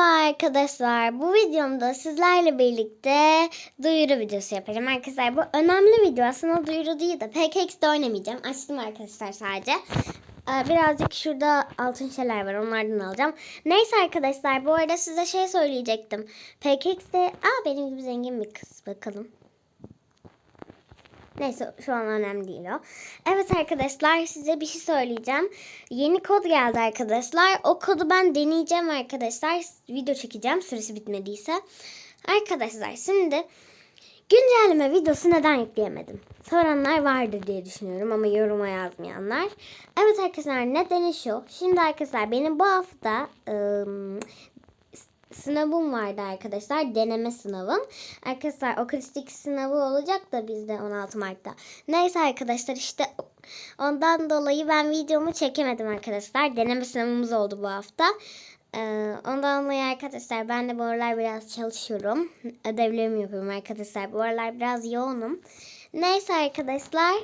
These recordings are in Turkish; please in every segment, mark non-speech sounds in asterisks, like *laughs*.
Merhaba arkadaşlar. Bu videomda sizlerle birlikte duyuru videosu yapacağım. Arkadaşlar bu önemli video. Aslında duyuru değil de PKX'de oynamayacağım. Açtım arkadaşlar sadece. Ee, Birazcık şurada altın şeyler var. Onlardan alacağım. Neyse arkadaşlar bu arada size şey söyleyecektim. PKX'de... Aa benim gibi zengin bir kız. Bakalım. Neyse şu an önemli değil o. Evet arkadaşlar size bir şey söyleyeceğim. Yeni kod geldi arkadaşlar. O kodu ben deneyeceğim arkadaşlar. Video çekeceğim süresi bitmediyse. Arkadaşlar şimdi güncelleme videosu neden yükleyemedim? Soranlar vardır diye düşünüyorum ama yoruma yazmayanlar. Evet arkadaşlar nedeni şu. Şimdi arkadaşlar benim bu hafta ım, sınavım vardı arkadaşlar. Deneme sınavım. Arkadaşlar okristik sınavı olacak da bizde 16 Mart'ta. Neyse arkadaşlar işte ondan dolayı ben videomu çekemedim arkadaşlar. Deneme sınavımız oldu bu hafta. Ee, ondan dolayı arkadaşlar ben de bu aralar biraz çalışıyorum. Ödevlerimi yapıyorum arkadaşlar. Bu aralar biraz yoğunum. Neyse arkadaşlar.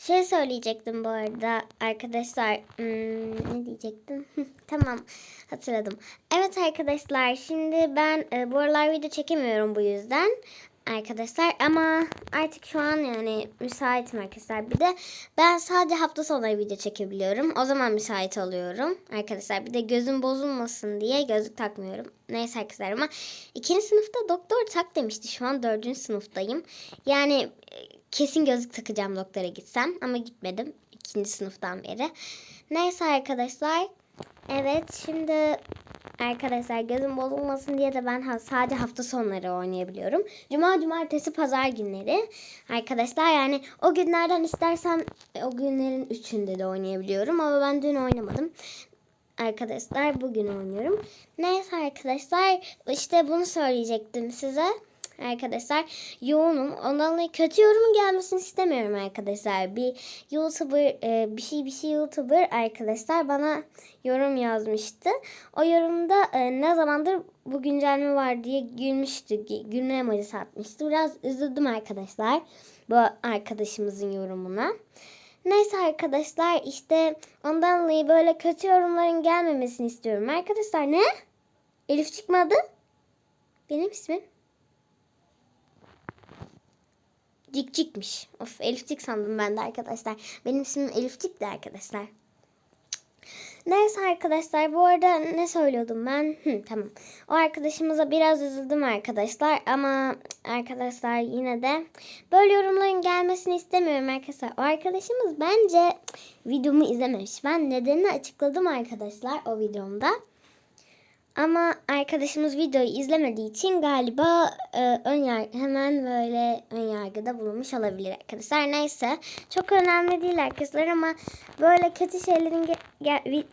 Şey söyleyecektim bu arada arkadaşlar. Hmm, ne diyecektim? tamam hatırladım. Evet arkadaşlar şimdi ben e, bu aralar video çekemiyorum bu yüzden. Arkadaşlar ama artık şu an yani müsaitim arkadaşlar. Bir de ben sadece hafta sonları video çekebiliyorum. O zaman müsait oluyorum arkadaşlar. Bir de gözüm bozulmasın diye gözlük takmıyorum. Neyse arkadaşlar ama ikinci sınıfta doktor tak demişti. Şu an dördüncü sınıftayım. Yani e, kesin gözlük takacağım doktora gitsem ama gitmedim ikinci sınıftan beri. Neyse arkadaşlar. Evet şimdi arkadaşlar gözüm bozulmasın diye de ben sadece hafta sonları oynayabiliyorum. Cuma, cumartesi, pazar günleri. Arkadaşlar yani o günlerden istersem o günlerin üçünde de oynayabiliyorum ama ben dün oynamadım. Arkadaşlar bugün oynuyorum. Neyse arkadaşlar işte bunu söyleyecektim size. Arkadaşlar yoğunum. Ondan dolayı kötü yorumun gelmesini istemiyorum arkadaşlar. Bir YouTuber, e, bir şey bir şey YouTuber arkadaşlar bana yorum yazmıştı. O yorumda e, ne zamandır bu güncelleme var diye gülmüştü. gü- Gülme emojisi atmıştı. Biraz üzüldüm arkadaşlar bu arkadaşımızın yorumuna. Neyse arkadaşlar işte ondan dolayı böyle kötü yorumların gelmemesini istiyorum. Arkadaşlar ne? Elif çıkmadı. Benim ismim. Cikcikmiş. Of Elifcik sandım ben de arkadaşlar. Benim ismim Elifcik de arkadaşlar. Neyse arkadaşlar bu arada ne söylüyordum ben? Hı, tamam. O arkadaşımıza biraz üzüldüm arkadaşlar ama arkadaşlar yine de böyle yorumların gelmesini istemiyorum arkadaşlar. O arkadaşımız bence videomu izlememiş. Ben nedenini açıkladım arkadaşlar o videomda. Ama arkadaşımız videoyu izlemediği için galiba e, ön yargı, hemen böyle ön yargıda bulunmuş olabilir arkadaşlar. Neyse çok önemli değil arkadaşlar ama böyle kötü şeylerin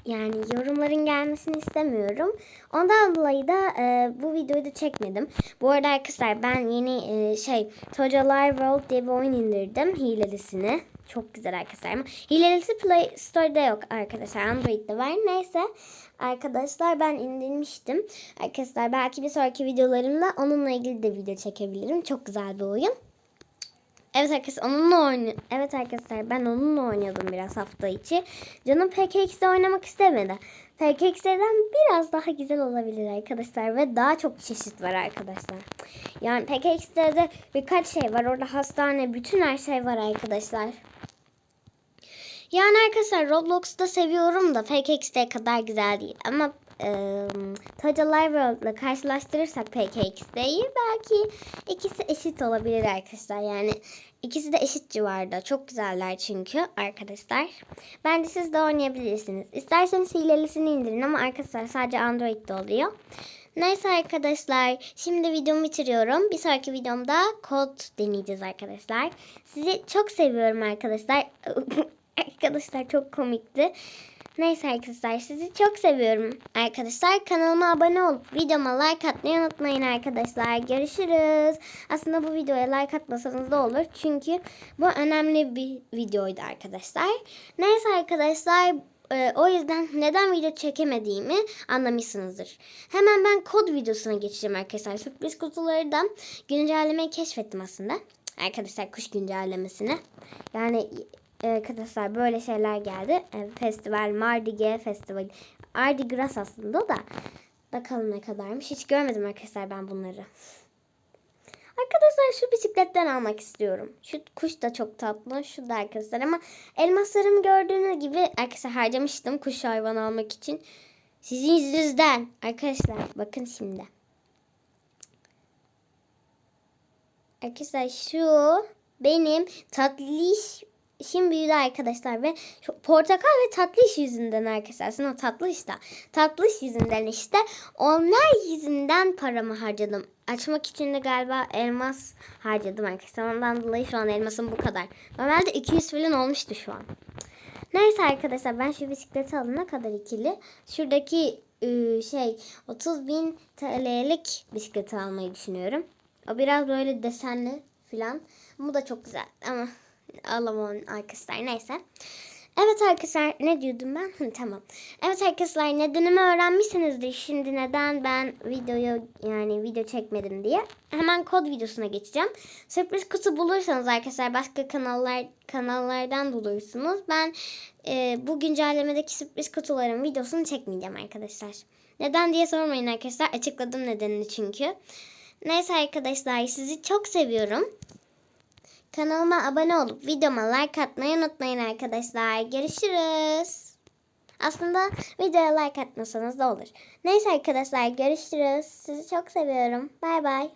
yani yorumların gelmesini istemiyorum. Ondan dolayı da e, bu videoyu da çekmedim. Bu arada arkadaşlar ben yeni e, şey Tocalar World diye bir oyun indirdim hilelisini. Çok güzel arkadaşlar ama Play Store'da yok arkadaşlar. Android'de var. Neyse arkadaşlar ben indirmiştim. Arkadaşlar belki bir sonraki videolarımda onunla ilgili de video çekebilirim. Çok güzel bir oyun. Evet arkadaşlar onunla oynuyor. Evet arkadaşlar ben onunla oynuyordum biraz hafta içi. Canım PKX'de oynamak istemedi. PKX'den biraz daha güzel olabilir arkadaşlar ve daha çok çeşit var arkadaşlar. Yani PKX'de de birkaç şey var. Orada hastane, bütün her şey var arkadaşlar. Yani arkadaşlar Roblox'ta seviyorum da PKX'de kadar güzel değil. Ama e, Toca Live World'la karşılaştırırsak PKX'deyi belki ikisi eşit olabilir arkadaşlar. Yani ikisi de eşit civarda. Çok güzeller çünkü arkadaşlar. Bence siz de oynayabilirsiniz. İsterseniz hilelisini indirin ama arkadaşlar sadece Android'de oluyor. Neyse arkadaşlar şimdi videomu bitiriyorum. Bir sonraki videomda kod deneyeceğiz arkadaşlar. Sizi çok seviyorum arkadaşlar. *laughs* arkadaşlar çok komikti. Neyse arkadaşlar sizi çok seviyorum arkadaşlar. Kanalıma abone olup videoma like atmayı unutmayın arkadaşlar. Görüşürüz. Aslında bu videoya like atmasanız da olur. Çünkü bu önemli bir videoydu arkadaşlar. Neyse arkadaşlar e, o yüzden neden video çekemediğimi anlamışsınızdır. Hemen ben kod videosuna geçeceğim arkadaşlar. Sürpriz kutuları da güncellemeyi keşfettim aslında. Arkadaşlar kuş güncellemesini. Yani e, arkadaşlar böyle şeyler geldi. E, festival, Mardi Gras Festival. Mardi Gras aslında da. Bakalım ne kadarmış. Hiç görmedim arkadaşlar ben bunları. Arkadaşlar şu bisikletten almak istiyorum. Şu kuş da çok tatlı. Şu da arkadaşlar ama elmaslarımı gördüğünüz gibi arkadaşlar harcamıştım kuş hayvanı almak için. Sizin yüzünüzden. Arkadaşlar bakın şimdi. Arkadaşlar şu benim tatlış işim büyüdü arkadaşlar ve portakal ve tatlış yüzünden arkadaşlar. Aslında o tatlış da. Tatlış yüzünden işte. Onlar yüzünden paramı harcadım. Açmak için de galiba elmas harcadım arkadaşlar. Ondan dolayı şu an elmasım bu kadar. Normalde 200 falan olmuştu şu an. Neyse arkadaşlar ben şu bisikleti alana kadar ikili. Şuradaki ıı, şey 30 bin TL'lik bisikleti almayı düşünüyorum. O biraz böyle desenli falan. Bu da çok güzel ama alamam arkadaşlar neyse. Evet arkadaşlar ne diyordum ben? Tamam. Evet arkadaşlar nedenimi öğrenmişsinizdir. Şimdi neden ben videoyu yani video çekmedim diye. Hemen kod videosuna geçeceğim. Sürpriz kutu bulursanız arkadaşlar başka kanallar kanallardan bulursunuz. Ben e, bu güncellemedeki sürpriz kutuların videosunu çekmeyeceğim arkadaşlar. Neden diye sormayın arkadaşlar. Açıkladım nedenini çünkü. Neyse arkadaşlar sizi çok seviyorum. Kanalıma abone olup videoma like atmayı unutmayın arkadaşlar. Görüşürüz. Aslında videoya like atmasanız da olur. Neyse arkadaşlar görüşürüz. Sizi çok seviyorum. Bay bay.